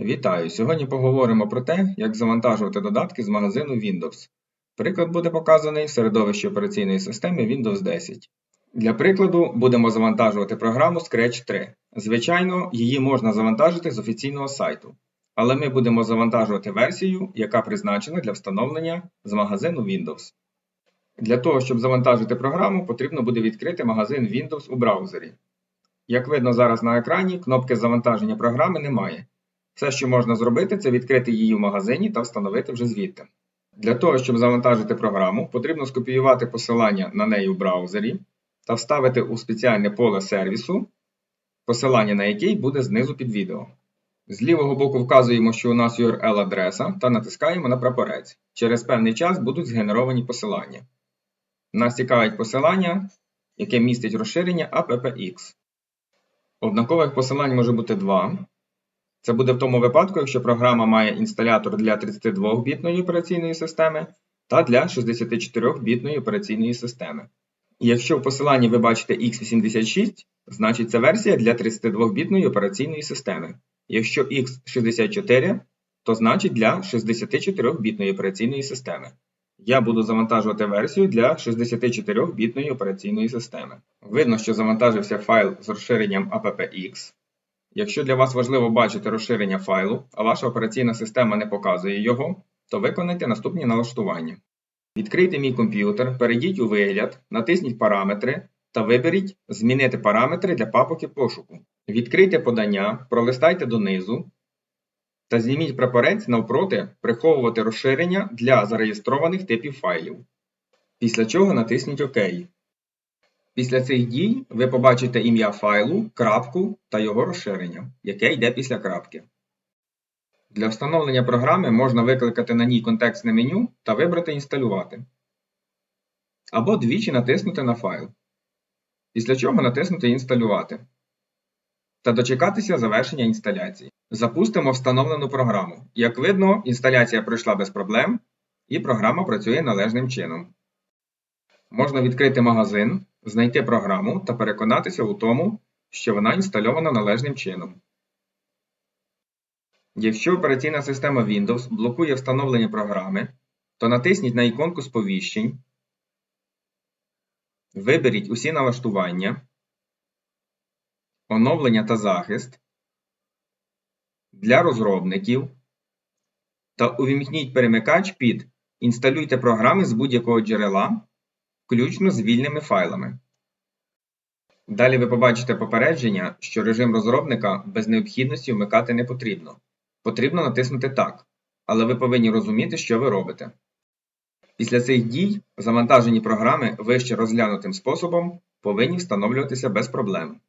Вітаю! Сьогодні поговоримо про те, як завантажувати додатки з магазину Windows. Приклад буде показаний в середовищі операційної системи Windows 10. Для прикладу будемо завантажувати програму Scratch 3. Звичайно, її можна завантажити з офіційного сайту, але ми будемо завантажувати версію, яка призначена для встановлення з магазину Windows. Для того, щоб завантажити програму, потрібно буде відкрити магазин Windows у браузері. Як видно зараз на екрані, кнопки завантаження програми немає. Все, що можна зробити, це відкрити її в магазині та встановити вже звідти. Для того, щоб завантажити програму, потрібно скопіювати посилання на неї в браузері та вставити у спеціальне поле сервісу, посилання на який буде знизу під відео. З лівого боку вказуємо, що у нас URL-адреса та натискаємо на прапорець. Через певний час будуть згенеровані посилання. Нас цікавить посилання, яке містить розширення AppX. Однакових посилань може бути два. Це буде в тому випадку, якщо програма має інсталятор для 32-бітної операційної системи та для 64-бітної операційної системи. І якщо в посиланні ви бачите x86, значить це версія для 32-бітної операційної системи. Якщо x64, то значить для 64-бітної операційної системи. Я буду завантажувати версію для 64-бітної операційної системи. Видно, що завантажився файл з розширенням appx. Якщо для вас важливо бачити розширення файлу, а ваша операційна система не показує його, то виконайте наступні налаштування. Відкрийте мій комп'ютер, перейдіть у вигляд, натисніть Параметри та виберіть Змінити параметри для папок і пошуку. Відкрийте подання, пролистайте донизу та зніміть прапорець навпроти Приховувати розширення для зареєстрованих типів файлів. Після чого натисніть ОК. Після цих дій ви побачите ім'я файлу, крапку та його розширення, яке йде після крапки. Для встановлення програми можна викликати на ній контекстне меню та вибрати Інсталювати. Або двічі натиснути на файл. Після чого натиснути Інсталювати. Та дочекатися завершення інсталяції. Запустимо встановлену програму. Як видно, інсталяція пройшла без проблем і програма працює належним чином. Можна відкрити магазин, знайти програму та переконатися у тому, що вона інстальована належним чином. Якщо операційна система Windows блокує встановлення програми, то натисніть на іконку сповіщень, виберіть усі налаштування, оновлення та захист для розробників та увімкніть перемикач під Інсталюйте програми з будь-якого джерела включно з вільними файлами. Далі ви побачите попередження, що режим розробника без необхідності вмикати не потрібно. Потрібно натиснути Так, але ви повинні розуміти, що ви робите. Після цих дій завантажені програми вище розглянутим способом повинні встановлюватися без проблем.